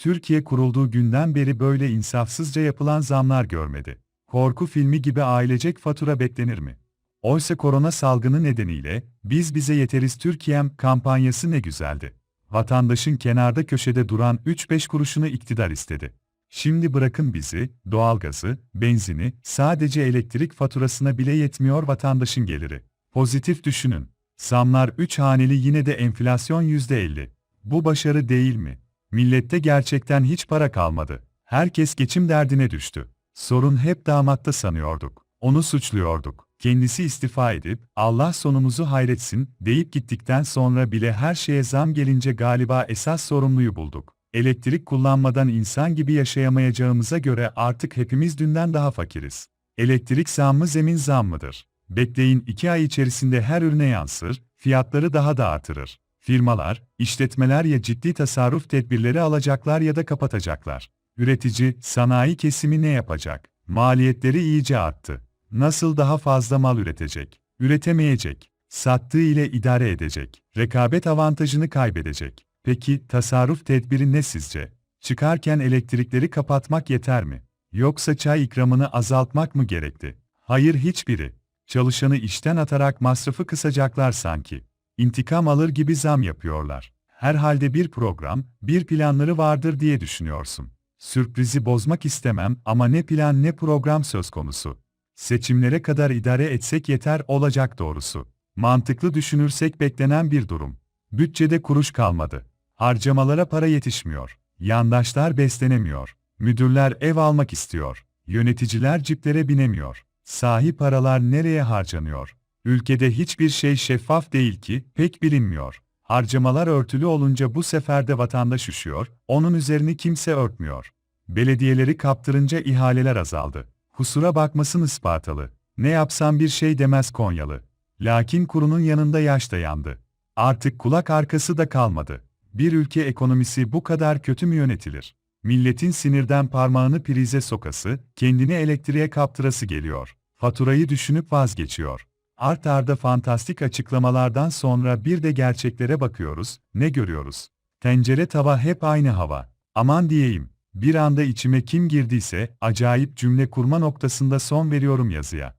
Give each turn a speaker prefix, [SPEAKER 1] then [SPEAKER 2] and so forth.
[SPEAKER 1] Türkiye kurulduğu günden beri böyle insafsızca yapılan zamlar görmedi. Korku filmi gibi ailecek fatura beklenir mi? Oysa korona salgını nedeniyle biz bize yeteriz Türkiye'm kampanyası ne güzeldi. Vatandaşın kenarda köşede duran 3-5 kuruşunu iktidar istedi. Şimdi bırakın bizi, doğalgazı, benzini, sadece elektrik faturasına bile yetmiyor vatandaşın geliri. Pozitif düşünün. Zamlar 3 haneli yine de enflasyon %50. Bu başarı değil mi? Millette gerçekten hiç para kalmadı. Herkes geçim derdine düştü. Sorun hep damatta sanıyorduk. Onu suçluyorduk. Kendisi istifa edip, Allah sonumuzu hayretsin, deyip gittikten sonra bile her şeye zam gelince galiba esas sorumluyu bulduk. Elektrik kullanmadan insan gibi yaşayamayacağımıza göre artık hepimiz dünden daha fakiriz. Elektrik zammı zemin zammıdır. Bekleyin iki ay içerisinde her ürüne yansır, fiyatları daha da artırır. Firmalar, işletmeler ya ciddi tasarruf tedbirleri alacaklar ya da kapatacaklar. Üretici, sanayi kesimi ne yapacak? Maliyetleri iyice arttı. Nasıl daha fazla mal üretecek? Üretemeyecek. Sattığı ile idare edecek. Rekabet avantajını kaybedecek. Peki tasarruf tedbiri ne sizce? Çıkarken elektrikleri kapatmak yeter mi? Yoksa çay ikramını azaltmak mı gerekti? Hayır hiçbiri. Çalışanı işten atarak masrafı kısacaklar sanki. İntikam alır gibi zam yapıyorlar. Herhalde bir program, bir planları vardır diye düşünüyorsun. Sürprizi bozmak istemem ama ne plan ne program söz konusu. Seçimlere kadar idare etsek yeter olacak doğrusu. Mantıklı düşünürsek beklenen bir durum. Bütçede kuruş kalmadı. Harcamalara para yetişmiyor. Yandaşlar beslenemiyor. Müdürler ev almak istiyor. Yöneticiler ciplere binemiyor. Sahi paralar nereye harcanıyor? Ülkede hiçbir şey şeffaf değil ki, pek bilinmiyor. Harcamalar örtülü olunca bu sefer de vatandaş üşüyor, onun üzerini kimse örtmüyor. Belediyeleri kaptırınca ihaleler azaldı. Kusura bakmasın Ispartalı. Ne yapsam bir şey demez Konyalı. Lakin kurunun yanında yaş da yandı. Artık kulak arkası da kalmadı. Bir ülke ekonomisi bu kadar kötü mü yönetilir? Milletin sinirden parmağını prize sokası, kendini elektriğe kaptırası geliyor. Faturayı düşünüp vazgeçiyor. Art arda fantastik açıklamalardan sonra bir de gerçeklere bakıyoruz, ne görüyoruz? Tencere tava hep aynı hava. Aman diyeyim, bir anda içime kim girdiyse, acayip cümle kurma noktasında son veriyorum yazıya.